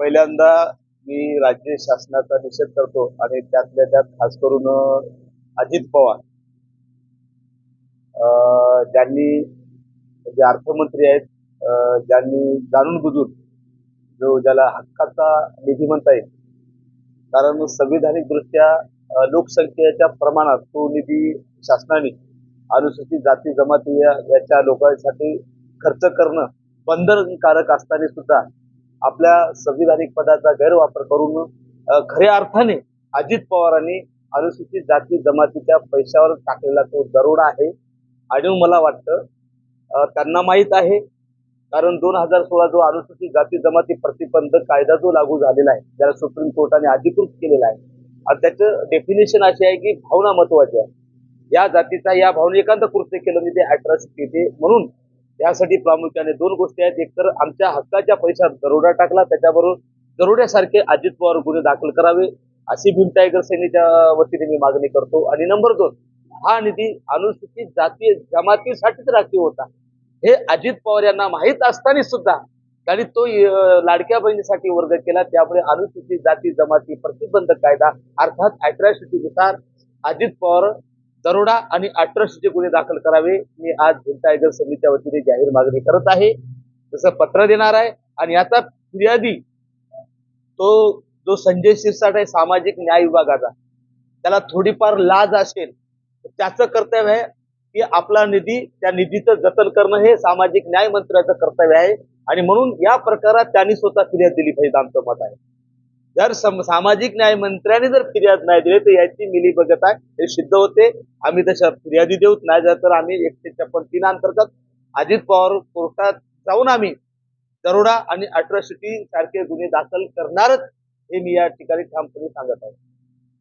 पहिल्यांदा मी राज्य शासनाचा निषेध करतो आणि त्यातल्या त्यात खास करून अजित पवार. ज्यांनी जे अर्थमंत्री आहेत ज्यांनी जाणून बुजून जो ज्याला हक्काचा निधी म्हणता येईल कारण संविधानिक दृष्ट्या लोकसंख्येच्या प्रमाणात तो निधी शासनाने अनुसूचित जाती जमाती या- याच्या लोकांसाठी खर्च करणं बंधनकारक असताना सुद्धा आपल्या संविधानिक पदाचा गैरवापर करून खऱ्या अर्थाने अजित पवारांनी अनुसूचित जाती जमातीच्या पैशावर टाकलेला तो दरोडा आहे. आणि मला वाटतं त्यांना माहीत आहे कारण दोन हजार सोळा जो अनुसूचित जाती जमाती प्रतिबंधक कायदा जो लागू झालेला आहे ज्याला सुप्रीम कोर्टाने अधिकृत केलेला आहे आणि त्याचं डेफिनेशन अशी आहे की भावना महत्वाची आहे. या जातीचा या भावने एखादं कृत्य केलं म्हणजे ते अॅट्रॉसिटी म्हणून यासाठी प्रामुख्याने दोन गोष्टी आहेत. एक तर आमच्या हक्काच्या पैशात दरोडा टाकला त्याच्याबरोबर दरोड्यासारखे अजित पवार गुन्हे दाखल करावे अशी भीम टायगर सेनेच्या वतीने मी मागणी करतो. आणि नंबर दोन हा निधी अनुसूचित जाती जमातीसाठीच राखीव होता. हे अजित पवार यांना माहीत असताना सुद्धा त्यांनी तो लाडक्या बहिणीसाठी वर्ग केला. त्यामुळे अनुसूचित जाती जमाती प्रतिबंधक कायदा अर्थात अट्रॉसिटी नुसार अजित पवार दरोडा आणि अट्रॉसिटी गुन्हे दाखल करावे. मी आज भीम टायगर समितीच्या वतीने जाहीर मागणी करत आहे. तसं पत्र देणार आहे आणि याचा फिर्यादी तो जो संजय शिरसाट आहे सामाजिक न्याय विभागाचा त्याला थोडीफार लाज असेल तर त्याचं कर्तव्य आहे की आपला निधी त्या निधीचं जतन करणं हे सामाजिक न्याय मंत्र्याचं कर्तव्य आहे. आणि म्हणून या प्रकारात त्यांनी स्वतः फिर्याद दिली पाहिजे आमचं मत आहे. जर सम- सामाजिक न्याय मंत्र्याने जर फिर्याद नाही दिली तर याची मिली बघत आहे. हे सिद्ध होते. आम्ही तशा फिर्यादी देऊत. नाही जर तर आम्ही एकशे छप्पन तीन अंतर्गत अजित पवार कोर्टात जाऊन आम्ही दरोडा आणि अट्रॉसिटी सारखे गुन्हे दाखल करणारच हे मी या ठिकाणी ठामपणे सांगत आहे.